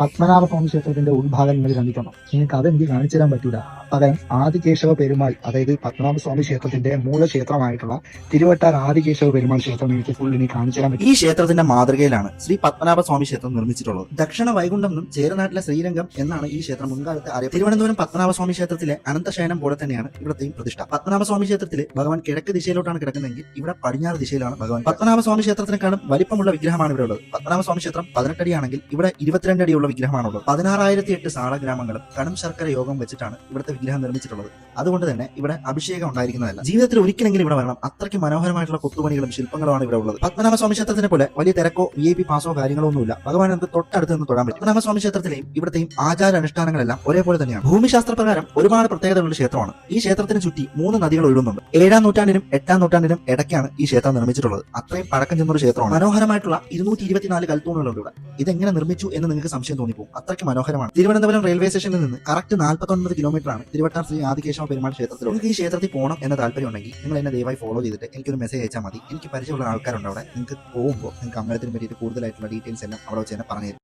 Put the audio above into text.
പത്മനാഭ സ്വാമി ക്ഷേത്രത്തിന്റെ ഉൾഭാഗം നിങ്ങൾ കണ്ടിട്ടുണ്ടോ? നിങ്ങൾക്ക് അതെനിക്ക് കാണിച്ചു തരാൻ പറ്റൂല? പകരം ആദികേശവ പെരുമാൾ അതായത് പത്മനാഭസ്വാമി ക്ഷേത്രത്തിന്റെ ക്ഷേത്രത്തിന്റെ മൂലക്ഷേത്രമായിട്ടുള്ള തിരുവട്ടാർ ആദികേശവ പെരുമാൾ ക്ഷേത്രം എനിക്ക് ഫുൾ ഇനി കാണിച്ചു തരാൻ ഈ ക്ഷേത്രത്തിന്റെ മാതൃകയിലാണ് ശ്രീ പത്മനാഭസ്വാമി ക്ഷേത്രം നിർമ്മിച്ചിട്ടുള്ളത്. ദക്ഷിണ വൈകുണ്ഠം എന്നും ചേരനാട്ടിലെ ശ്രീരംഗം എന്നാണ് ഈ ക്ഷേത്രം മുൻകാലത്ത് അറിയാം തിരുവനന്തപുരം പത്മനാഭ സ്വാമി ക്ഷേത്രത്തിലെ അനന്തശയനം പോലെ തന്നെയാണ് ഇവിടത്തെയും പ്രതിഷ്ഠ. പത്മനാഭസ്വാമി ക്ഷേത്രത്തിൽ ഭഗവാൻ കിഴക്ക് ദിശയിലോട്ടാണ് കിടക്കുന്നതെങ്കിൽ ഇവിടെ പടിഞ്ഞാറ് ദിശയിലാണ് ഭഗവാൻ പത്മനാഭസ്വാമി ക്ഷേത്രത്തിനെക്കാളും വലിപ്പമുള്ള വിഗ്രഹമാണ് ഇവിടെ ഉള്ളത്. പത്മനാഭ സ്വാമി ക്ഷേത്രം പതിനെട്ടടിയാണെങ്കിൽ ഇവിടെ ഇരുപത്തിരണ്ട് അടിയുള്ള വിഗ്രഹമാണുള്ളത്. പതിനാറായിരത്തി എട്ട് സാളഗ്രാമങ്ങളും കടം ശർക്കര യോഗം വെച്ചിട്ടാണ് ഇവിടുത്തെ വിഗ്രഹം നിർമ്മിച്ചിട്ടുള്ളത്. അതുകൊണ്ട് തന്നെ ഇവിടെ അഭിഷേകം ഉണ്ടായിരിക്കുന്നതല്ല. ജീവിതത്തിൽ ഒരിക്കലെങ്കിലും ഇവിടെ വരണം. അത്രയ്ക്ക് മനോഹരമായിട്ടുള്ള കൊത്തുപണികളും ശില്പങ്ങളുമാണ് ഇവിടെ ഉള്ളത്. പത്മനാഭ സ്വാമി ക്ഷേത്രത്തിനെ പോലെ വലിയ തിരക്കോ വി ഐ പി പാസോ കാര്യങ്ങളോ ഒന്നുമില്ല ഭഗവാൻ നമുക്ക് തൊട്ടടുത്ത് നിന്ന് തൊഴാൻ പറ്റും. പത്മനാഭസ്വാമി ക്ഷേത്രത്തിലെയും ഇവിടുത്തെയും ആചാര അനുഷ്ഠാനങ്ങളെല്ലാം ഒരേപോലെ തന്നെയാണ്. ഭൂമിശാസ്ത്ര പ്രകാരം ഒരുപാട് പ്രത്യേകതകളുള്ള ക്ഷേത്രമാണ്. ഈ ക്ഷേത്രത്തിന് ചുറ്റി മൂന്ന് നദികൾ ഒഴുകുന്നുണ്ട്. ഏഴാം നൂറ്റാണ്ടിനും എട്ടാം നൂറ്റാണ്ടിനും ഇടയ്ക്കാണ് ഈ ക്ഷേത്രം നിർമ്മിച്ചിട്ടുള്ളത്. അത്രയും പഴക്കം ചെന്നൊരു ക്ഷേത്രമാണ്. മനോഹരമായിട്ടുള്ള ഇരുന്നൂറ്റി ഇരുപത്തിനാല് കൽത്തൂണുകളുണ്ട് ഇവിടെ. ഇതെങ്ങനെ നിർമ്മിച്ചു എന്ന് നിങ്ങൾക്ക് സംശയം തോന്നിപ്പോകും. അത്രയ്ക്ക് മനോഹരമാണ്. തിരുവനന്തപുരം റെയിൽവേ സ്റ്റേഷനിൽ നിന്ന് കറക്റ്റ് നാൽപ്പത്തൊൻപത് കിലോമീറ്റർ ആണ് തിരുവട്ടാർ ശ്രീ ആദികേശവ പെരുമാൾ ക്ഷേത്രത്തിൽ നിങ്ങൾക്ക് ഈ ക്ഷേത്രത്തിൽ പോകണം എന്ന താല്പര്യം ഉണ്ടെങ്കിൽ നിങ്ങൾ എന്നെ ദയവായി ഫോളോ ചെയ്തിട്ട് എനിക്കൊരു മെസ്സേജ് അയച്ചാൽ മതി. എനിക്ക് പരിചയമുള്ള ആൾക്കാരുണ്ട് അവിടെ. നിങ്ങൾക്ക് പോകുമ്പോൾ നിങ്ങൾക്ക് അമ്പലത്തിനെ പറ്റിയിട്ട് കൂടുതലായിട്ടുള്ള ഡീറ്റെയിൽസ് എല്ലാം അവിടെ വെച്ച് തന്നെ പറഞ്ഞു